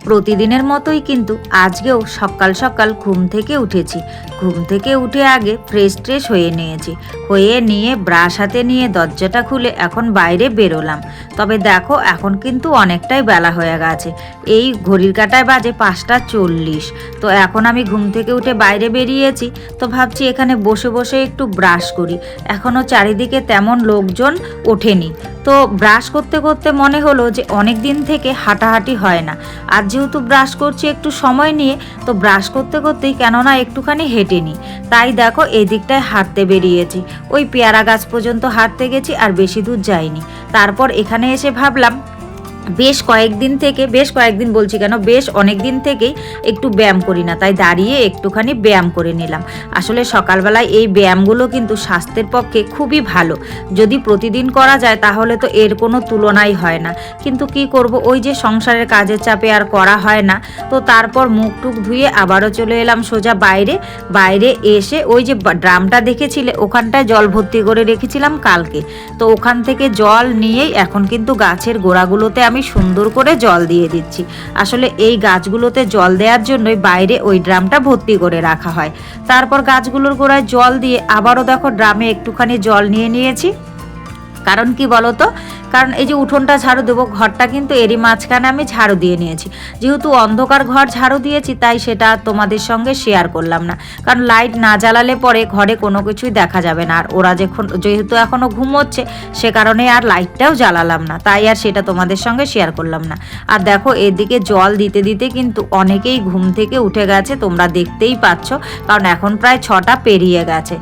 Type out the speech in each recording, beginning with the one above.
প্রতিদিনের মতোই কিন্তু আজকেও সকাল সকাল ঘুম থেকে উঠেছি। ঘুম থেকে উঠে আগে ফ্রেশ ট্রেশ হয়ে নিয়েছি। হয়ে নিয়ে ব্রাশ হাতে নিয়ে দরজাটা খুলে এখন বাইরে বেরোলাম। তবে দেখো, এখন কিন্তু অনেকটাই বেলা হয়ে গেছে। এই ঘড়ির কাটায় বাজে পাঁচটা চল্লিশ। তো এখন আমি ঘুম থেকে উঠে বাইরে বেরিয়েছি। তো ভাবছি এখানে বসে বসে একটু ব্রাশ করি। এখনও চারিদিকে তেমন লোকজন ওঠেনি। তো ব্রাশ করতে করতে মনে হলো যে অনেক দিন থেকে হাঁটাহাঁটি হয় না। আর যেহেতু ব্রাশ করছি একটু সময় নিয়ে, তো ব্রাশ করতে করতেই কেননা একটুখানি হেঁটে নিই তাই দেখো এই দিকটায় হাঁটতে বেরিয়েছি। ওই পেয়ারা গাছ পর্যন্ত হাঁটতে গেছি আর বেশি দূর যাইনি। তারপর এখানে এসে ভাবলাম বেশ কয়েকদিন থেকে, বেশ কয়েকদিন বলছি কেন, বেশ অনেক দিন থেকেই একটু ব্যায়াম করি না, তাই দাঁড়িয়ে একটুখানি ব্যায়াম করে নিলাম। আসলে সকালবেলায় এই ব্যায়ামগুলো কিন্তু স্বাস্থ্যের পক্ষে খুবই ভালো। যদি প্রতিদিন করা যায়, তাহলে তো এর কোনো তুলনাই হয় না। কিন্তু কি করব, ওই যে সংসারের কাজের চাপে আর করা হয় না, তো তারপর মুখ টুক ধুয়ে আবারও চলে এলাম সোজা বাইরে। বাইরে এসে ওই যে ড্রামটা দেখেছিলে, ওখানটায় জল ভর্তি করে রেখেছিলাম কালকে। তো ওখান থেকে জল নিয়েই এখন কিন্তু গাছের গোড়াগুলোতে আমি সুন্দর করে জল দিয়ে দিচ্ছি। আসলে এই গাছগুলোতে জল দেওয়ার জন্যই বাইরে ওই ড্রামটা ভর্তি করে রাখা হয়। তারপর গাছগুলোর গোড়ায় জল দিয়ে আবারও দেখো ড্রামে একটুখানি জল নিয়ে নিয়েছি। কারণ কি বলতো? কারণ এই যে উঠোনটা ঝাড়ু দেবো, ঘরটা কিন্তু এরই মাঝখানে আমি ঝাড়ু দিয়ে নিয়েছি। যেহেতু অন্ধকার ঘর ঝাড়ু দিয়েছি, তাই সেটা তোমাদের সঙ্গে শেয়ার করলাম না। কারণ লাইট না জ্বালালে পরে ঘরে কোনো কিছুই দেখা যাবে না। আর ওরা যখন, যেহেতু এখনও ঘুমোচ্ছে, সে কারণে আর লাইটটাও জ্বালালাম না। তাই আর সেটা তোমাদের সঙ্গে শেয়ার করলাম না। আর দেখো, এদিকে জল দিতে দিতে কিন্তু অনেকেই ঘুম থেকে উঠে গেছে, তোমরা দেখতেই পাচ্ছ। কারণ এখন প্রায় ছটা পেরিয়ে গেছে।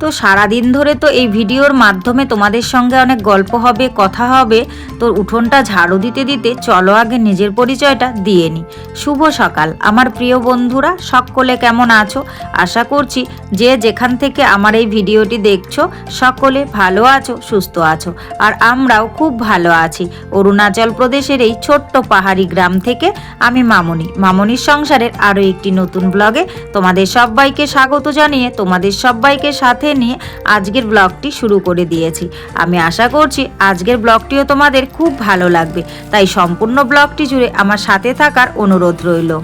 তো সারাদিন ধরে তো এই ভিডিওর মাধ্যমে তোমাদের সঙ্গে অনেক গল্প হবে, কথা হবে। তোর উঠোনটা ঝাড়ু দিতে দিতে চলো আগে নিজের পরিচয়টা দিয়ে নি। শুভ সকাল। আমার প্রিয় বন্ধুরা, সকলে কেমন আছো? আশা করছি যে যেখান থেকে আমার এই ভিডিওটি দেখছ, সকলে ভালো আছো, সুস্থ আছো। আর আমরাও খুব ভালো আছি। অরুণাচল প্রদেশের এই ছোট্ট পাহাড়ি গ্রাম থেকে আমি মামনি। মামনির সংসারের আরও একটি নতুন ব্লগে তোমাদের সবাইকে স্বাগত জানিয়ে তোমাদের সবাইকে সাথে নিয়ে আজকের ব্লগটি শুরু করে দিয়েছি। আমি আশা করছি আজকের ব্লগটিও তোমাদের খুব ভালো লাগবে। তাই সম্পূর্ণ ব্লগটি জুড়ে আমার সাথে থাকার অনুরোধ রইল।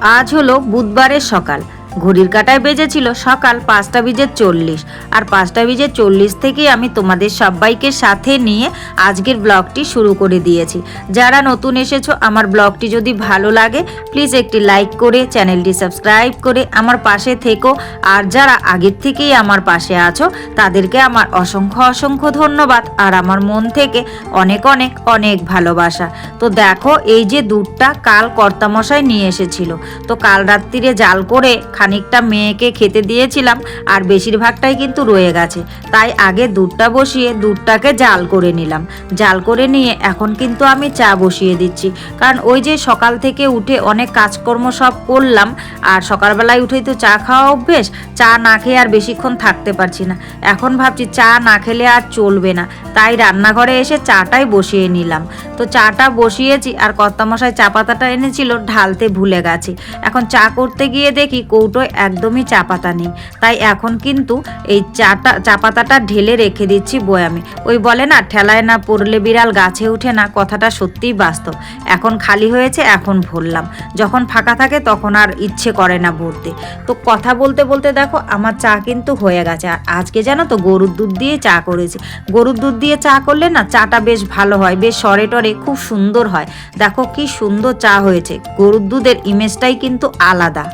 আজ হলো বুধবারের সকাল। ঘড়ির কাটায় বেজেছিল সকাল পাঁচটা বিজে চল্লিশ। আর পাঁচটা বিজে চল্লিশ থেকেই আমি তোমাদের সবাইকে সাথে নিয়ে আজকের ব্লগটি শুরু করে দিয়েছি। যারা নতুন এসেছ, আমার ব্লগটি যদি ভালো লাগে প্লিজ একটি লাইক করে, চ্যানেলটি সাবস্ক্রাইব করে আমার পাশে থেকো। আর যারা আগের থেকেই আমার পাশে আছো, তাদেরকে আমার অসংখ্য অসংখ্য ধন্যবাদ। আর আমার মন থেকে অনেক অনেক অনেক ভালোবাসা। তো দেখো, এই যে দুধটা কাল কর্তামশায় নিয়ে এসেছিল। তো কাল রাত্রিরে জাল করে খানিকটা মেয়েকে খেতে দিয়েছিলাম আর বেশিরভাগটাই কিন্তু রয়ে গেছে। তাই আগে দুধটা বসিয়ে দুধটাকে জাল করে নিলাম। জাল করে নিয়ে এখন কিন্তু আমি চা বসিয়ে দিচ্ছি। কারণ ওই যে সকাল থেকে উঠে অনেক কাজকর্ম সব করলাম আর সকালবেলায় উঠেই তো চা খাওয়া অভ্যেস, চা না খেয়ে আর বেশিক্ষণ থাকতে পারছি না। এখন ভাবছি চা না খেলে আর চলবে না। তাই রান্নাঘরে এসে চাটাই বসিয়ে নিলাম। তো চাটা বসিয়েছি আর কর্তামশাই চা পাতাটা এনেছিল, ঢালতে ভুলে গেছে। এখন চা করতে গিয়ে দেখি কৌটোয় একদমই চা পাতা নেই। তাই এখন কিন্তু এই চাটা, চা পাতাটা ঢেলে রেখে দিচ্ছি বয়ামে। ওই বলে না, ঠেলায় না পড়লে বিড়াল গাছে উঠে না, কথাটা সত্যিই বাস্তব। এখন খালি হয়েছে, এখন ভরলাম। যখন ফাঁকা থাকে তখন আর ইচ্ছে করে না ভরতে। তো কথা বলতে বলতে দেখো, আমার চা কিন্তু হয়ে গেছে। আর আজকে জানো তো গরুর দুধ দিয়ে চা করেছি। গরুর দুধ দিয়ে চা করলে না চাটা বেশ ভালো হয়, বেশ সরে টরে খুব সুন্দর হয়। দেখো কি সুন্দর চা হয়েছে। গরুর দুধের ইমেজটাই কিন্তু আলাদা।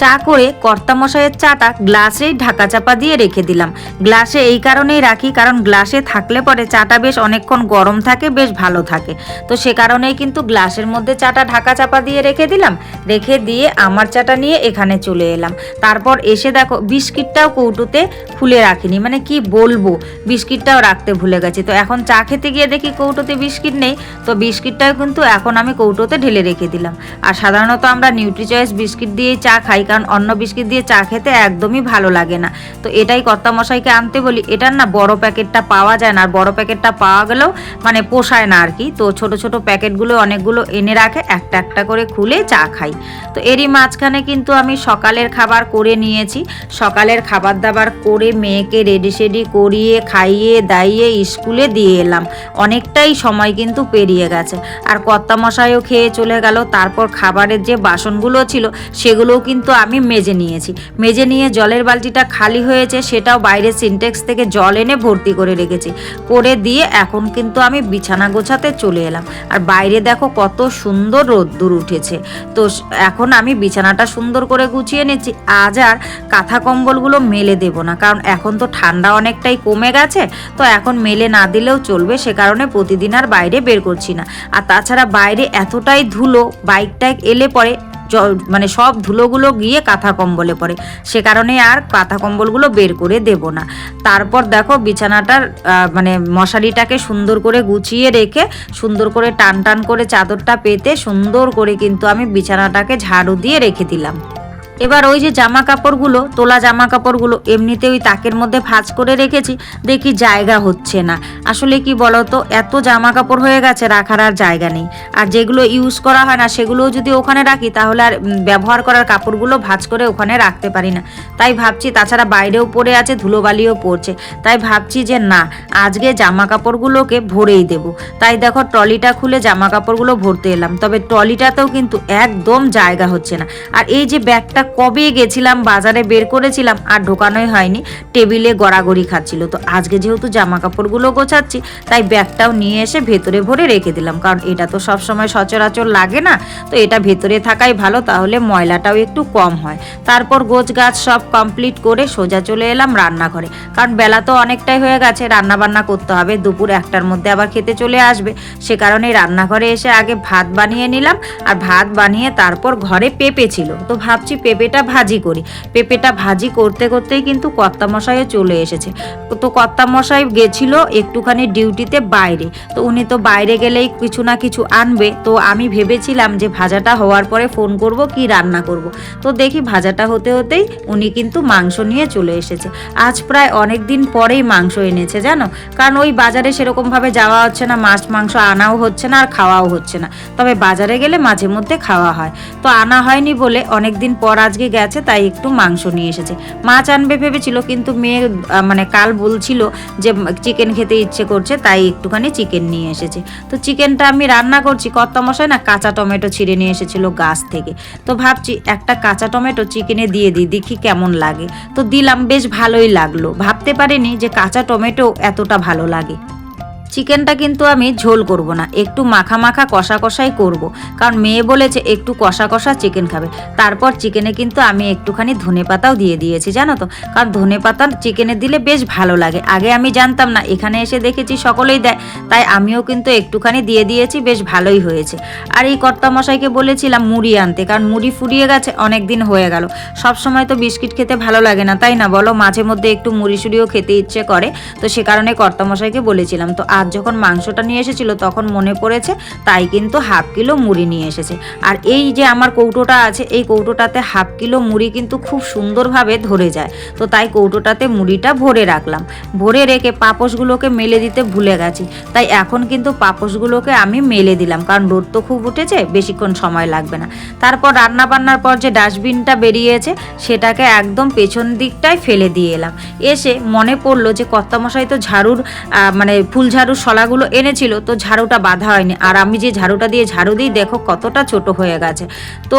চা করে কর্তামশাইয়ের চাটা গ্লাসেই ঢাকা চাপা দিয়ে রেখে দিলাম। গ্লাসে এই কারণেই রাখি, কারণ গ্লাসে থাকলে পরে চাটা বেশ অনেকক্ষণ গরম থাকে, বেশ ভালো থাকে। তো সে কারণেই কিন্তু গ্লাসের মধ্যে চাটা ঢাকা চাপা দিয়ে রেখে দিলাম। রেখে দিয়ে আমার চাটা নিয়ে এখানে চলে এলাম। তারপর এসে দেখো, বিস্কিটটাও কৌটোতে খুলে রাখিনি। মানে কি বলব, বিস্কিটটাও রাখতে ভুলে গেছি। তো এখন চা খেতে গিয়ে দেখি কৌটোতে বিস্কিট নেই। তো বিস্কিটটাও কিন্তু এখন আমি কৌটোতে ঢেলে রেখে দিলাম। আর সাধারণত আমরা নিউট্রি চয়েস বিস্কিট দিয়েই চা খাই। কারণ অন্য বিস্কিট দিয়ে চা খেতে একদমই ভালো লাগে না। তো এটাই কর্তামশাইকে আনতে বলি, এটার না বড় প্যাকেটটা পাওয়া যায় না, আর বড় প্যাকেটটা পাওয়া গেলেও মানে পোষায় না আর কি। তো ছোট ছোট প্যাকেটগুলো অনেকগুলো এনে রাখে, একটা একটা করে খুলে চা খাই। তো এরই মাঝখানে কিন্তু আমি সকালের খাবার করে নিয়েছি। সকালের খাবার দাবার করে মেয়েকে রেডি সেডি করিয়ে, খাইয়ে, দাইয়ে স্কুলে দিয়ে এলাম। অনেকটাই সময় কিন্তু পেরিয়ে গেছে। আর কর্তামশাইও খেয়ে চলে গেল। তারপর খাবারের যে বাসনগুলো ছিল, সেগুলোও কিন্তু আমি মেজে নিয়েছি। মেজে নিয়ে জলের বালতিটা খালি হয়েছে, সেটাও বাইরে সিনটেক্স থেকে জল এনে ভর্তি করে রেখেছি। করে দিয়ে এখন কিন্তু আমি বিছানা গোছাতে চলে এলাম। আর বাইরে দেখো কত সুন্দর রোদ্দুর উঠেছে। তো এখন আমি বিছানাটা সুন্দর করে গুছিয়ে নিচ্ছি। আজ আর কাঁথা কম্বলগুলো মেলে দেব না, কারণ এখন তো ঠান্ডা অনেকটাই কমে গেছে। তো এখন মেলে না দিলেও চলবে, সে কারণে প্রতিদিন আর বাইরে বের করছি না। আর তাছাড়া বাইরে এতটাই ধুলো বাইক টাইক এলে পরে মানে সব ধুলোগুলো গিয়ে কাঁথা কম্বলে পড়ে। সে কারণে আর কাঁথা কম্বলগুলো বের করে দেব না। তারপর দেখো বিছানাটার মানে মশারিটাকে সুন্দর করে গুছিয়ে রেখে, সুন্দর করে টান টান করে চাদরটা পেতে সুন্দর করে কিন্তু আমি বিছানাটাকে ঝাড়ু দিয়ে রেখে দিলাম। এবার ওই যে জামা কাপড়গুলো, তোলা জামা কাপড়গুলো এমনিতে ওই তাকের মধ্যে ভাঁজ করে রেখেছি, দেখি জায়গা হচ্ছে না। আসলে কি বলতো, এত জামা কাপড় হয়ে গেছে, রাখার আর জায়গা নেই। আর যেগুলো ইউজ করা হয় না, সেগুলোও যদি ওখানে রাখি, তাহলে আর ব্যবহার করার কাপড়গুলো ভাঁজ করে ওখানে রাখতে পারি না। তাই ভাবছি, তাছাড়া বাইরেও পড়ে আছে, ধুলোবালিও পড়ছে। তাই ভাবছি যে না, আজকে জামা কাপড়গুলোকে ভরেই দেব। তাই দেখো, ট্রলিটা খুলে জামা কাপড়গুলো ভরতে এলাম। তবে ট্রলিটাতেও কিন্তু একদম জায়গা হচ্ছে না। আর এই যে ব্যাগটা কবে গেছিলাম, বাজারে বের করেছিলাম, আর ঢোকানোই হয়নি। টেবিলে গড়াগড়ি খাচ্ছিল। তো আজকে যেহেতু জামা কাপড়গুলো গোছাচ্ছি, তাই ব্যাগটাও নিয়ে এসে ভেতরে ভরে রেখে দিলাম। কারণ এটা তো সব সময় সচরাচর লাগে না। তো এটা ভেতরে থাকাই ভালো, তাহলে ময়লাটাও একটু কম হয়। তারপর গোছ গাছ সব কমপ্লিট করে সোজা চলে এলাম রান্নাঘরে। কারণ বেলা তো অনেকটাই হয়ে গেছে রান্না বান্না করতে হবে। দুপুর একটার মধ্যে আবার খেতে চলে আসবে। সে কারণে রান্নাঘরে এসে আগে ভাত বানিয়ে নিলাম, আর ভাত বানিয়ে তারপর ঘরে পেঁপে ছিল। তো ভাবছি পেঁপেটা ভাজি করি। পেঁপেটা ভাজি করতে করতেই কিন্তু কর্তামশাইও চলে এসেছে। তো কর্তামশাই গেছিল একটুখানি ডিউটিতে বাইরে। তো উনি তো বাইরে গেলেই কিছু না কিছু আনবে। তো আমি ভেবেছিলাম যে ভাজাটা হওয়ার পরে ফোন করব, কি রান্না করব। তো দেখি ভাজাটা হতে হতেই উনি কিন্তু মাংস নিয়ে চলে এসেছে। আজ প্রায় অনেক দিন পরেই মাংস এনেছে, জানো? কারণ ওই বাজারে সেরকমভাবে যাওয়া হচ্ছে না, মাছ মাংস আনাও হচ্ছে না, আর খাওয়াও হচ্ছে না। তবে বাজারে গেলে মাঝে মধ্যে খাওয়া হয়। তো আনা হয়নি বলে অনেক দিন পর আজকে গেছে, তাই একটু মাংস নিয়ে এসেছে। মাছ আনবে ভেবেছিল, কিন্তু মেয়ে মানে কাল বলছিল যে চিকেন খেতে ইচ্ছে করছে, তাই একটুখানি চিকেন নিয়ে এসেছে। তো চিকেনটা আমি রান্না করছি, কর্তামশাই না কাঁচা টমেটো ছিঁড়ে নিয়ে এসেছিল গাছ থেকে। তো ভাবছি একটা কাঁচা টমেটো চিকেনে দিয়ে দিই, দেখি কেমন লাগে। তো দিলাম, বেশ ভালোই লাগল। ভাবতে পারিনি যে কাঁচা টমেটো এতটা ভালো লাগে। চিকেনটা কিন্তু আমি ঝোল করব না, একটু মাখা মাখা কষা কষাই করব। কারণ মেয়ে বলেছে একটু কষা কষা চিকেন খাবে। তারপর চিকেনে কিন্তু আমি একটুখানি ধনে পাতাও দিয়ে দিয়েছি, জানো তো? কারণ ধনে পাতা চিকেনে দিলে বেশ ভালো লাগে। আগে আমি জানতাম না, এখানে এসে দেখেছি সকলেই দেয়। তাই আমিও কিন্তু একটুখানি দিয়ে দিয়েছি, বেশ ভালোই হয়েছে। আর এই কর্তামশাইকে বলেছিলাম মুড়ি আনতে, কারণ মুড়ি ফুরিয়ে গেছে অনেক দিন হয়ে গেল। সব সময় তো বিস্কিট খেতে ভালো লাগে না, তাই না বলো? মাঝে মধ্যে একটু মুড়ি সুড়িও খেতে ইচ্ছে করে। তো সে কারণে কর্তামশাইকে বলেছিলাম। তো যখন মাংসটা নিয়ে এসেছিল, তখন মনে পড়েছে তাই কিন্তু হাফ কিলো মুড়ি নিয়ে এসেছে। আর এই যে আমার কৌটোটা আছে, এই কৌটোটাতে হাফ কিলো মুড়ি কিন্তু খুব সুন্দরভাবে ধরে যায়। তো তাই কৌটোটাতে মুড়িটা ভরে রাখলাম। ভরে রেখে পাপোশগুলোকে মেলে দিতে ভুলে গেছি। তাই এখন কিন্তু পাপোশগুলোকে আমি মেলে দিলাম, কারণ রোদ তো খুব উঠেছে, বেশিক্ষণ সময় লাগবে না। তারপর রান্না বান্নার পর যে ডাস্টবিনটা বেরিয়েছে, সেটাকে একদম পেছন দিকটায় ফেলে দিয়ে এলাম। এসে মনে পড়ল যে কর্তামশাই তো ঝাড়ুর মানে ফুল ঝাড়ুর শলাগুলো এনেছিল, তো ঝাড়ুটা বাঁধা হয়নি। আর আমি যে ঝাড়ুটা দিয়ে ঝাড়ু দিই, দেখো কতটা ছোট হয়ে গেছে। তো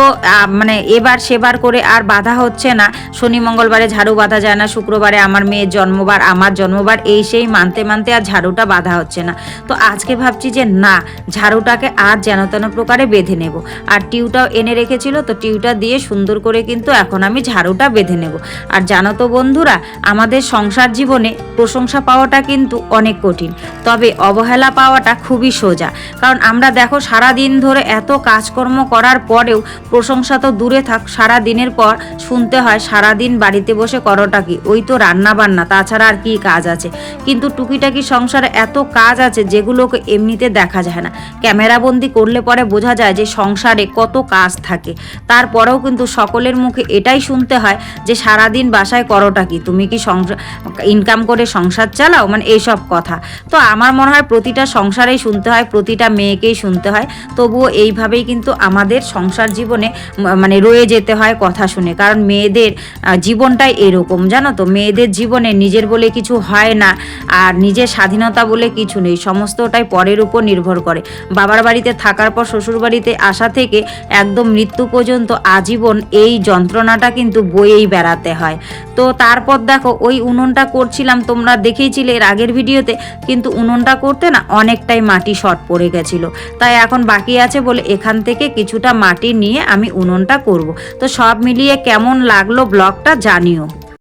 মানে এবার সেবার করে আর বাঁধা হচ্ছে না। শনি মঙ্গলবারে ঝাড়ু বাঁধা যায় না, শুক্রবারে আমার মেয়ের জন্মবার, আমার জন্মবার, এই সেই মানতে মানতে আর ঝাড়ুটা বাঁধা হচ্ছে না। তো আজকে ভাবছি যে না, ঝাড়ুটাকে আর যেন তেন প্রকারে বেঁধে নেব। আর টিউটাও এনে রেখেছিল, তো টিউটা দিয়ে সুন্দর করে কিন্তু এখন আমি ঝাড়ুটা বেঁধে নেব। আর জানো তো বন্ধুরা, আমাদের সংসার জীবনে প্রশংসা পাওয়াটা কিন্তু অনেক কঠিন। তবে অবহেলা পাওয়াটা খুবই সোজা। কারণ আমরা দেখো সারা দিন ধরে এত কাজকর্ম করার পরেও প্রশংসা তো দূরে থাক সারা দিনের পর শুনতে হয় সারা দিন বাড়িতে বসে করোটা কি? ওই তো রান্না বান্না তাছাড়া আর কি কাজ আছে? কিন্তু টুকিটাকি সংসারে এত কাজ আছে যেগুলোকে এমনিতে দেখা যায় না। ক্যামেরাবন্দি করলে পরে বোঝা যায় যে সংসারে কত কাজ থাকে। তারপরেও কিন্তু সকলের মুখে এটাই শুনতে হয় যে সারাদিন বাসায় করোটা কি? তুমি কি সংসার ইনকাম করে সংসার চালাও? মানে এইসব কথা। তো আমার মনে হয় প্রতিটা সংসারেই শুনতে হয়, প্রতিটা মেয়েকেই শুনতে হয়। তবুও এইভাবেই কিন্তু আমাদের সংসার জীবনে মানে রয়ে যেতে হয় কথা শুনে। কারণ মেয়েদের জীবনটাই এরকম, জানো তো? মেয়েদের জীবনে নিজের বলে কিছু হয় না, আর নিজের স্বাধীনতা বলে কিছু নেই। সমস্তটাই পরের উপর নির্ভর করে। বাবার বাড়িতে থাকার পর শ্বশুর বাড়িতে আসা থেকে একদম মৃত্যু পর্যন্ত আজীবন এই যন্ত্রণাটা কিন্তু বয়েই বেড়াতে হয়। তো তারপর দেখো, ওই উনুনটা করছিলাম, তোমরা দেখেইছিলে এর আগের ভিডিওতে, কিন্তু উনুনটা করতে না অনেকটাই মাটি শর্ট পড়ে গেছিল। তাই এখন বাকি আছে বলে এখান থেকে কিছুটা মাটি নিয়ে আমি উনুনটা করব। তো সব মিলিয়ে কেমন লাগল ব্লগটা জানিও।